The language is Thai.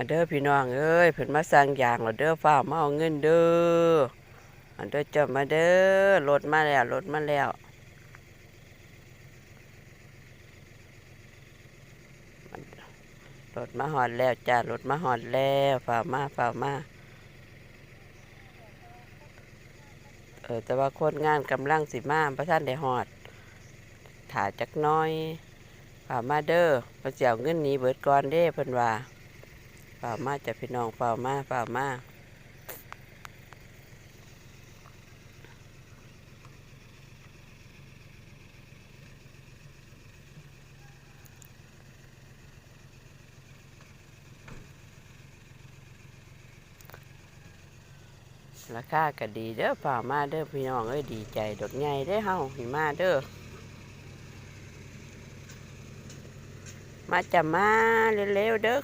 มาเด้อพี่น้องเอ้ยเพิ่นมาสั่งอย่างแล้วเด้อฟ้ามาเอาเงินเด้ออันเด้อจ้ามาเด้อรถมาแล้วรถมาแล้ว รถมาหอดแล้วจ้ารถมาหอดแล้วฟ้ามาฟ้ามาเออแต่ว่าคนงานกำลังสิมาพระท่านได้หอดถ่าจักน้อยฟ้ามาเด้อเพระเจ้าเงินหนี้เบิดก่อนเด้เพิ่นว่า เปล่ามาจากพี่น้องเปล่ามาเปล่ามาราคาก็ดีเด้อป่ามาเด้อพี่น้องเอ้ยดีใจดอกใหญ่เด้อเฮาหิมาเด้อมาจะมาเร็วๆเด้อ